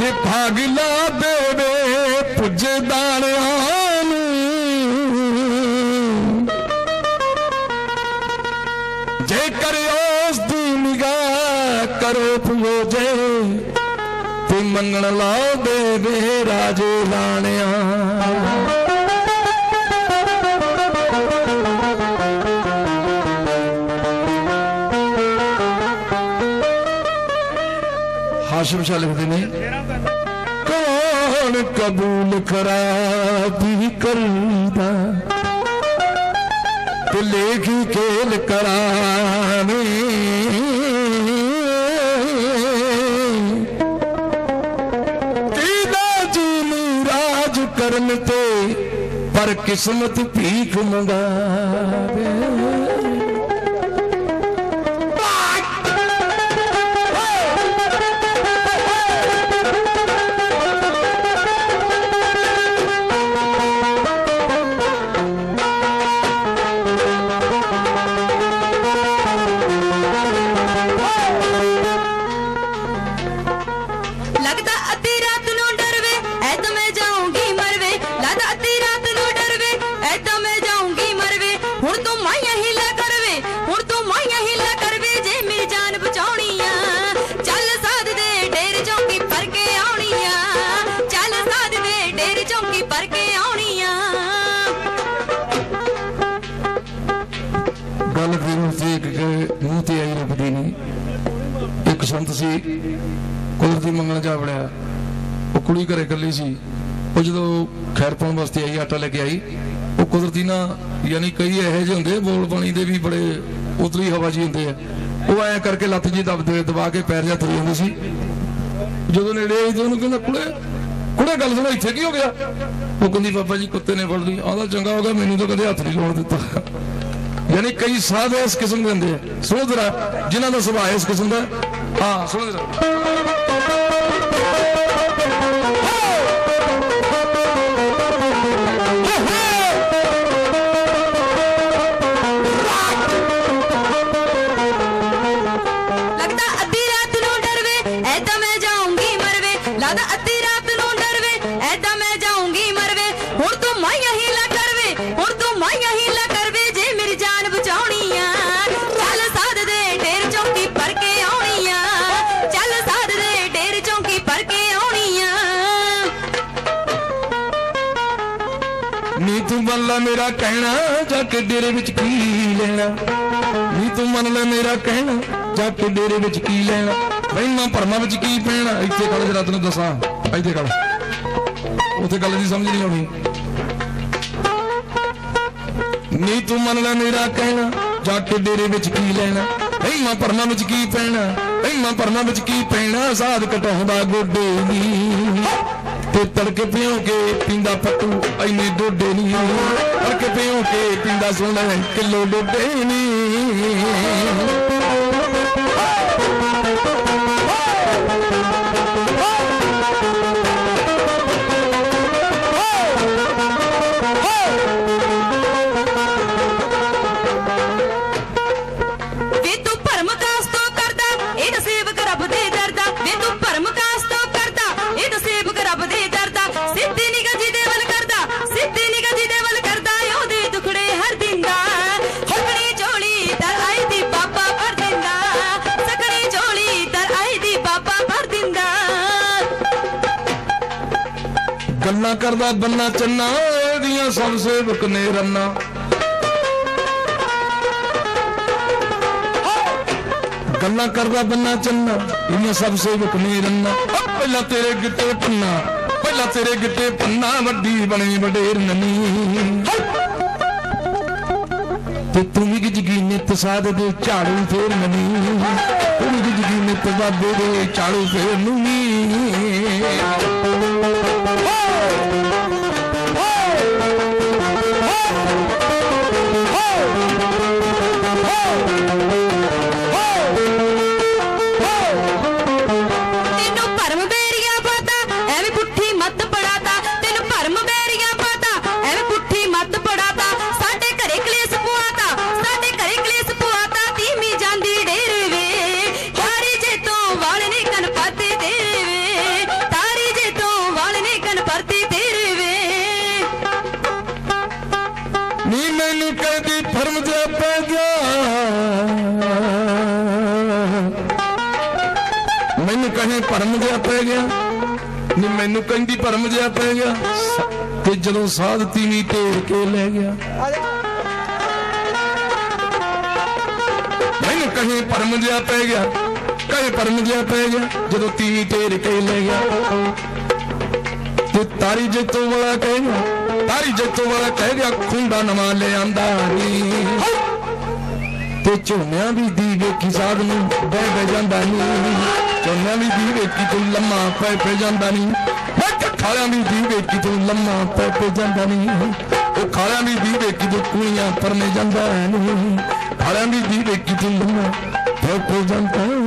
ਭਾਗ ਲਾ ਦੇਵੇ ਪੁੱਜੇ ਦਾਣਿਆਂ ਨੂੰ। ਜੇ ਉਸ ਦੀ ਨਿਗਾਹ ਕਰੋ ਪੁਓ ਜੇ, ਤੇ ਮੰਗਣ ਲਾ ਦੇਵੇ ਰਾਜੇ ਲਾਣਿਆਂ ਹਾਸ਼ਮ ਸ਼ਾਹ ਲਿਖਦੇ ਨੇ। ਕੌਣ ਕਬੂਲ ਖਰਾਬੀ ਕਰਦਾ? ਤੇ ਲੇਖੀ ਖੇਲ ਕਰਾਵੇ ਕਿਦਾ ਜੀ ਨੂੰ ਰਾਜ ਕਰਨ ਤੇ ਪਰ ਕਿਸਮਤ ਭੀਖ ਮੰਗਾਵੇ। ਹੁਣ ਤੂੰ ਮਾਇਆ ਹਿੱਲਾ ਕਰਵੇ, ਹੁਣ ਤੂੰ ਮਾਇਆ ਹਿੱਲਾ ਕਰਵੇ, ਜੇ ਮੇਰੀ ਜਾਨ ਬਚਾਉਣੀ ਆ, ਚੱਲ ਸਾਧ ਦੇ ਡੇਰ ਚੌਂਕੀ ਪਰ ਕੇ ਆਉਣੀ ਆ, ਚੱਲ ਸਾਧ ਦੇ ਡੇਰ ਚੌਂਕੀ ਪਰ ਕੇ ਆਉਣੀ ਆ। ਗੱਲ ਫਿਰ ਸੀ ਇੱਕ ਕਿ ਮੂੰਹ ਤੇ ਆਈ ਰੱਬਦੀ ਨਹੀਂ ਇੱਕ ਸੰਤ ਸੀ, ਕੁਦਰਤੀ ਮੰਗਣ ਜਾ ਵੜਿਆ। ਉਹ ਕੁੜੀ ਘਰੇ ਇਕੱਲੀ ਸੀ। ਉਹ ਜਦੋਂ ਖੈਰ ਪਾਉਣ ਵਾਸਤੇ ਆਈ, ਆਟਾ ਲੈ ਕੇ ਆਈ ਉਹ ਕੁਦਰਤੀ ਨਾ ਯਾਨੀ ਕਈ ਇਹੋ ਜਿਹੇ ਹੁੰਦੇ ਬੋਲ ਪਾਣੀ ਦੇ ਵੀ ਬੜੇ ਉਤਲੀ ਹਵਾ ਜੀ ਹੁੰਦੇ ਆ। ਉਹ ਐ ਕਰਕੇ ਲੱਤ ਜੀ ਦਬਦੇ ਦਬਾ ਕੇ ਪੈਰ ਜਾ ਤੁਰੀ ਜਾਂਦੀ ਸੀ। ਜਦੋਂ ਨੇੜੇ ਆਈ ਤੇ ਉਹਨੂੰ ਕਹਿੰਦਾ, ਕੁੜੇ ਕੁੜੇ, ਗੱਲ ਸੁਣਾ, ਇੱਥੇ ਕੀ ਹੋ ਗਿਆ? ਉਹ ਕਹਿੰਦੀ, ਬਾਬਾ ਜੀ, ਕੁੱਤੇ ਨੇ ਫੜ ਲਈ। ਆਹਦਾ, ਚੰਗਾ ਹੋ ਗਿਆ, ਮੈਨੂੰ ਤਾਂ ਕਦੇ ਹੱਥ ਨਹੀਂ ਲਾਉਣ ਦਿੱਤਾ। ਯਾਨੀ ਕਈ ਸਾਧ ਇਸ ਕਿਸਮ ਦੇ ਹੁੰਦੇ ਆ। ਸੁਣੋ ਜਰਾ, ਜਿਨ੍ਹਾਂ ਦਾ ਸੁਭਾਅ ਇਸ ਕਿਸਮ ਦਾ ਹਾਂ, ਸੁਣੋ ਜਰਾ। ਲੈ ਮੇਰਾ ਕਹਿਣਾ, ਜਾ ਡੇਰੇ ਵਿੱਚ ਕੀ ਲੈਣਾ? ਨੀ ਤੂੰ ਮੰਨ ਲੈ ਮੇਰਾ ਕਹਿਣਾ, ਜਾ ਡੇਰੇ ਵਿੱਚ ਕੀ ਲੈਣਾ? ਵਹਿਮਾਂ ਭਰਮਾਂ ਵਿੱਚ ਕੀ ਪੈਣਾ? ਇੱਥੇ ਗੱਲ ਜਰਾ ਤੈਨੂੰ ਦੱਸਾਂ। ਇੱਥੇ ਗੱਲ ਉੱਥੇ ਗੱਲ ਦੀ ਸਮਝ ਨਹੀਂ ਆਉਣੀ। ਨੀ ਤੂੰ ਮੰਨ ਲੈ ਮੇਰਾ ਕਹਿਣਾ, ਜਾ ਕੇ ਡੇਰੇ ਵਿੱਚ ਕੀ ਲੈਣਾ? ਵਹਿਮਾਂ ਭਰਮਾਂ ਵਿੱਚ ਕੀ ਪੈਣਾ? ਵਹਿਮਾਂ ਭਰਮਾਂ ਵਿੱਚ ਕੀ ਪੈਣਾ? ਸਾਧ ਕਟਾਉਂਦਾ ਗੋਡੇ ਨੀ। ਤੇ ਤੜਕੇ ਪਿਓ ਕੇ ਪਿੰਦਾ ਪੱਟੂ, ਐਨੇ ਡੋਡੇ ਨਹੀਂ ਤੜਕ ਪਿਓ ਕੇ ਪਿੰਦਾ ਸੋਨਾ ਕਿਲੋ ਡੋਡੇ ਨਹੀਂ ਗੱਲਾਂ ਕਰਦਾ ਬੰਨਾ ਚੰਨਾ, ਇਹਦੀਆਂ ਸਭ ਸੇਵਕ ਨੇ ਰੰਨਾ। ਗੱਲਾਂ ਕਰਦਾ ਬੰਨਾ ਚੰਨਾ, ਇਹਦੀਆਂ ਸਭ ਸੇਵਕ ਨੇ ਰੰਨਾ। ਪਹਿਲਾਂ ਤੇਰੇ ਗਿੱਟੇ ਪੰਨਾ, ਪਹਿਲਾਂ ਤੇਰੇ ਗਿੱਟੇ ਪੰਨਾ, ਵੱਡੀ ਬਣੀ ਵਡੇਰ ਨਨੀ। ਤੇ ਤੂੰ ਵੀ ਗਿਜਗੀ ਨਿਤ ਸਾਧ ਦੇ ਝਾੜੂ ਫੇਰ ਨਨੀ। ਤੂੰ ਵੀ ਗਿਜਗੀ ਨਿਤ ਬਾਬੇ ਦੇ ਝਾੜੂ ਫੇਰ ਨਨੀ। ਤੈਨੂੰ ਪੈ ਗਿਆ। ਮੈਨੂੰ ਕਹੇ ਭਰਮ ਜਿਹਾ ਪੈ ਗਿਆ। ਨੀ ਮੈਨੂੰ ਕਹਿੰਦੀ ਭਰਮ ਜਿਹਾ ਪੈ ਗਿਆ। ਤੇ ਜਦੋਂ ਸਾਧ ਤੀਵੀਂ ਢੇਰ ਕੇ ਲੈ ਗਿਆ। ਮੈਨੂੰ ਕਹੇ ਭਰਮ ਜਿਹਾ ਪੈ ਗਿਆ। ਕਹੇ ਭਰਮ ਜਿਹਾ ਪੈ ਗਿਆ। ਜਦੋਂ ਤੀਵੀਂ ਢੇਰ ਕੇ ਲੈ ਗਿਆ। ਤੇ ਤਾਰੀ ਜੱਤੋਂ ਵਾਲਾ ਕਹਿ ਗਿਆ, ਤਾਰੀ ਜੱਤੋਂ ਵਾਲਾ ਕਹਿ ਗਿਆ, ਖੁੰਡਾ ਨਵਾਂ ਲੈ ਨੀ। ਤੇ ਝੋਨਿਆਂ ਵੀ ਦੀ ਵੇਖੀ ਸਾਧ ਨੂੰ ਬਹਿ ਬਹਿ ਜਾਂਦਾ ਨੀ। ਝੋਨਿਆਂ ਵੀ ਦੀ ਵੇਖੀ ਤੂੰ ਲੰਮਾ ਪੈ ਪੈ ਜਾਂਦਾ ਨੀ। ਮੈਂ ਖਾਲਿਆਂ ਵੀ ਦੀ ਵੇਖੀ ਤੂੰ ਲੰਮਾ ਪੈ ਪੈ ਜਾਂਦਾ ਨੀ। ਉਹ ਖਾਲਿਆਂ ਵੀ ਦੀ ਵੇਖੀ ਤੂੰ ਕੁੜੀਆਂ ਪਰਨੇ ਜਾਂਦਾ ਨੀ। ਖਾਲਿਆਂ ਵੀ ਦੀ ਵੇਖੀ ਤੂੰ ਲੰਮਾ ਪੈ ਪੈ ਜਾਂਦਾ ਨੀ।